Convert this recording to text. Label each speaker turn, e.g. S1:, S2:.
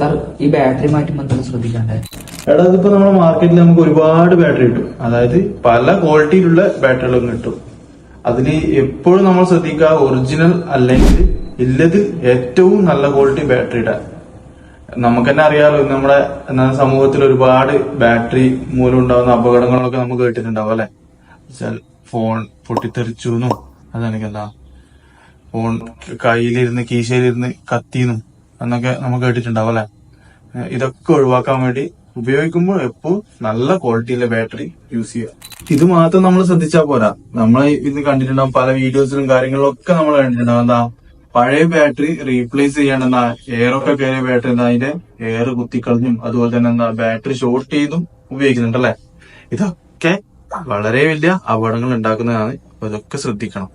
S1: Sir ഈ battery മാറ്റുമ്പോൾ എന്തെങ്കിലും ശ്രദ്ധിക്കണ്ടേ
S2: എടാ ഇതിപ്പോ നമ്മുടെ മാർക്കറ്റിൽ നമുക്ക് ഒരുപാട് ബാറ്ററി കിട്ടും. അതായത് പല ക്വാളിറ്റിയിലുള്ള ബാറ്ററികളും കിട്ടും. അതിന് എപ്പോഴും നമ്മൾ ശ്രദ്ധിക്കുക ഒറിജിനൽ അല്ലെങ്കിൽ ഇല്ലത് ഏറ്റവും നല്ല ക്വാളിറ്റി ബാറ്ററി ഇടാൻ നമുക്ക് തന്നെ അറിയാലോ നമ്മുടെ സമൂഹത്തിൽ ഒരുപാട് ബാറ്ററി മൂലം ഉണ്ടാകുന്ന അപകടങ്ങളൊക്കെ നമുക്ക് കേട്ടിട്ടുണ്ടാവും അല്ലെ? ഫോൺ പൊട്ടിത്തെറിച്ചു എന്നും അതാണെങ്കിൽ എന്താ ഫോൺ കയ്യിലിരുന്ന് കീശയിലിരുന്ന് കത്തിന്നും എന്നൊക്കെ നമുക്ക് കേട്ടിട്ടുണ്ടാവും അല്ലെ? ഇതൊക്കെ ഒഴിവാക്കാൻ വേണ്ടി ഉപയോഗിക്കുമ്പോൾ എപ്പോ നല്ല ക്വാളിറ്റിയിലെ ബാറ്ററി യൂസ് ചെയ്യുക. ഇത് മാത്രം നമ്മൾ ശ്രദ്ധിച്ചാൽ പോരാ. നമ്മൾ ഇന്ന് കണ്ടിട്ടുണ്ടാവും പല വീഡിയോസിലും കാര്യങ്ങളിലും ഒക്കെ നമ്മൾ കണ്ടിട്ടുണ്ടാവും. എന്താ പഴയ ബാറ്ററി റീപ്ലേസ് ചെയ്യണമെന്ന എയർ ഒക്കെ കയറിയ ബാറ്ററി എന്താ അതിന്റെ എയർ കുത്തിക്കളഞ്ഞും അതുപോലെ തന്നെ എന്താ ബാറ്ററി ഷോർട്ട് ചെയ്തും ഉപയോഗിക്കുന്നുണ്ടല്ലേ ഇതൊക്കെ വളരെ വലിയ അപകടങ്ങൾ ഉണ്ടാക്കുന്നതാണ്. അതൊക്കെ ശ്രദ്ധിക്കണം.